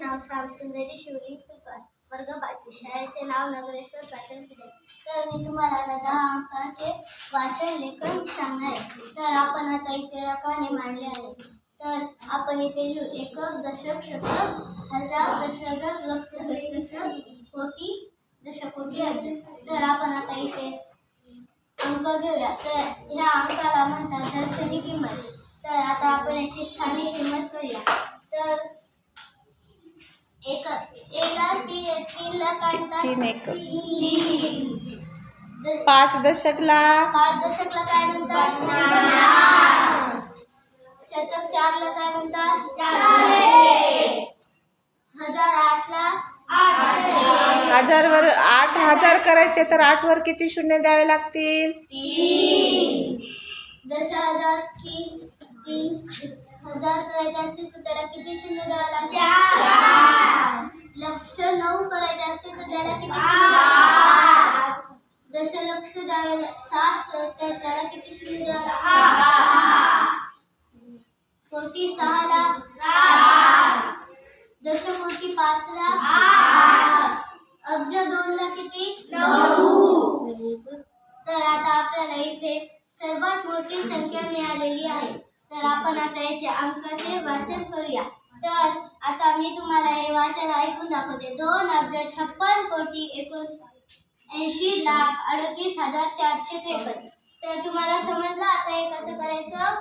नाव श्यामसुंदरी शिवलिंग फुलकर वर्ग पाचवी शाळेचे नाव नगरेश्वर पाटील किल्ले तर मी तुम्हाला आता दहा अंकाचे वाचन लेखन सांगणार आहे. तर आपण आता इथे रकाने मांडले आहे. तर आपण इथे लिहू. एकक दशक शतक हजार दशक लक्ष दशक कोटी दशकोटी अब्ज तर आपण आता इथे अंक घेऊया. तर ह्या अंकाला म्हणतात दर्शनी किंमत. तर आता आपण याची स्थानिक किंमत करूया. तर तीन. द- पाच दशकला. पाच दशकला काय म्हणतात? शतक चारला काय म्हणतात? हजार आठला. हजार वर आठ हजार करायचे तर आठ वर किती शून्य द्यावे लागतील? दश हजार तीन तीन हजार करायचे असतील तर त्याला किती शून्य द्यावं लागेल द्यावे ला- सात तर त्याला किती शून्य द्यावं कोटी सहाला दशकोटी पाचला अब्ज दोनला किती? तर आता आपल्याला इथे सर्वात मोठी संख्या मिळालेली आहे. तर आपण आता याचे अंकाचे वाचन करूया. तर आता मी तुम्हाला हे वाचन ऐकून दाखवते. दोन अब्ज छप्पन कोटी एकूण ऐंशी लाख अडतीस हजार चारशे त्रेपन्न. तर तुम्हाला समजलं आता हे कसं करायचं?